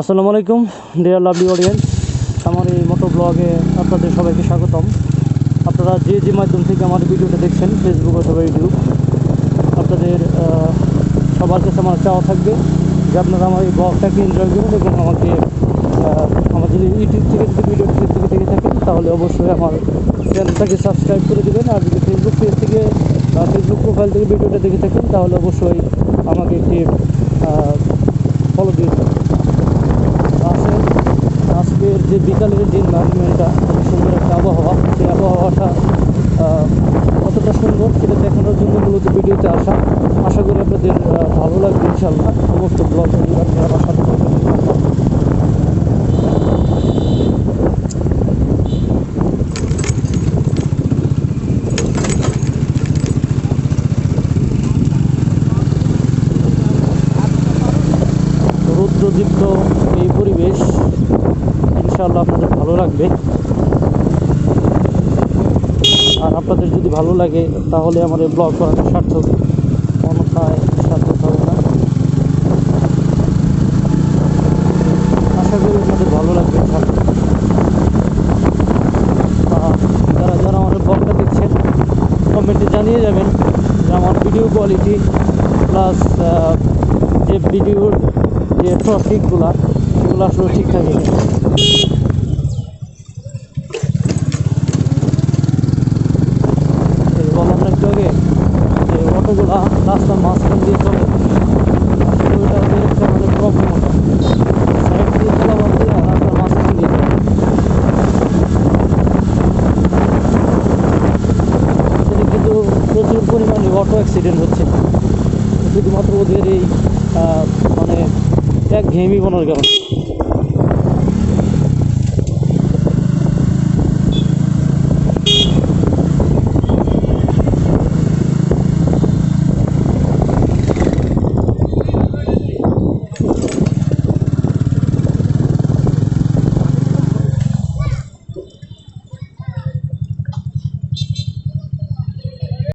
আসসালামু আলাইকুম deer lovely audience আমার এই মোটো ব্লগে আপনাদের সবাইকে স্বাগতম। আপনারা যে যে মাধ্যম থেকে আমার ভিডিওটা দেখছেন ফেসবুক অথবা ইউটিউব আপনাদের সবার কাছে আমার চাওয়া থাকবে যে আপনারা আমার এই ব্লগটাকে এনজয় করুন এবং আমাকে আমার যদি ইউটিউব থেকে যদি ভিডিও থেকে থেকে দেখে থাকেন তাহলে অবশ্যই আমার চ্যানেলটাকে সাবস্ক্রাইব করে দেবেন। আর যদি ফেসবুক পেজ থেকে ফেসবুক প্রোফাইল থেকে ভিডিওটা দেখে থাকেন, তাহলে অবশ্যই আমাকে একটি ফলো দিয়ে আজকের যে বিকালের যে এনভায়রনমেন্টটা সুন্দর একটা আবহাওয়া, সেই আবহাওয়াটা কতটা সুন্দর সেটা দেখানোর জন্য মূলত ভিডিওতে আসা। আশা করি আপনাদের ভালো লাগবে ইনশাল্লাহ সমস্ত ব্লগ আপনি আমার সাথে। রৌদ্রদীপ্ত এই পরিবেশ। ইনশাআল্লাহ আপনাদের ভালো লাগবে। আর আপনাদের যদি ভালো লাগে, তাহলে এই ব্লগ করাটা সার্থক। অন্যথায় সার্থক হবে না। আশা করি আপনাদের ভালো লাগবে। যারা যারা আমার ব্লগটা দেখছেন কমেন্টে জানিয়ে যাবেন যে আমার ভিডিও কোয়ালিটি প্লাস যে ভিডিওর যে ট্রাফিকগুলো সেগুলো আসলে ঠিকঠাক কিনা এই বললাম না একটু আগে দিয়ে রাস্তার মাঝখান দিয়ে চলে কিন্তু প্রচুর পরিমাণে অটো অ্যাক্সিডেন্ট হচ্ছে। শুধুমাত্র ওদের এই মানে এক ঘেমি বনার কারণে।